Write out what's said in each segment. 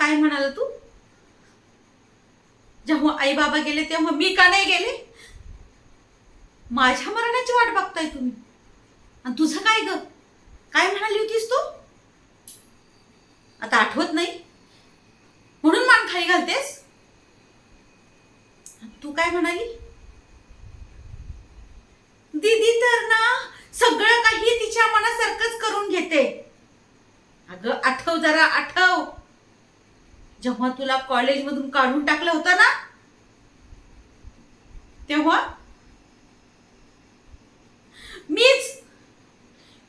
काय म्हणाला तू? जेव्हा आई बाबा गेले तेव्हा मी का नाही गेले? माझ्या मरणाची वाट बघताय तुम्ही. आणि तुझं काय ग? काय म्हणाली होतीस तू? आता आठवत नाही. म्हणून मान खाली घालतेस? तू काय म्हणाली? दीदी तर ना सगळं काही तिच्या मनासारखंच करून घेते. अगं आठव जरा आठव. जेव्हा तुला कॉलेजमधून काढून टाकलं होतं ना? तेव्हा? मीच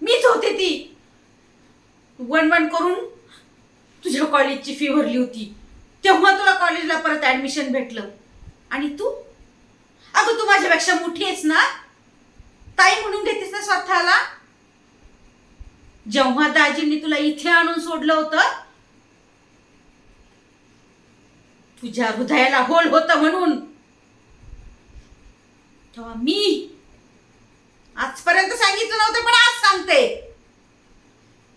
मीच होते ती. वन वन करून तुझ्या कॉलेजची फी भरली होती. तेव्हा तुला कॉलेजला परत ऍडमिशन भेटलं. आणि तू? अगं तू माझ्यापेक्षा मोठी आहेस ना? ताई म्हणून घेतेस ना स्वतःला? जेव्हा दाजींनी तुला इथे आणून सोडलं होतं तुझ्या हृदयाला होल होतं म्हणून. तेव्हा मी आजपर्यंत सांगितलं नव्हतं पण आज सांगते.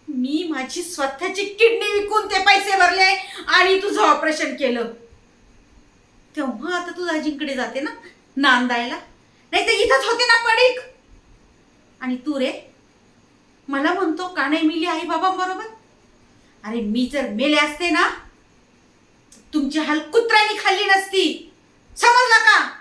मी माझी स्वतःची किडनी विकून ते पैसे भरले आणि तुझं ऑपरेशन केलं. तेव्हा आता तू दाजींकडे जाते ना नांदायला. नाही तर इथंच होते ना पडीक. आणि तू रे मला म्हणतो का नाही मिली आई बाबा बरोबर अरे मी जर मेले असते ना तुमची हाल खाल्ली नसती. समजला का?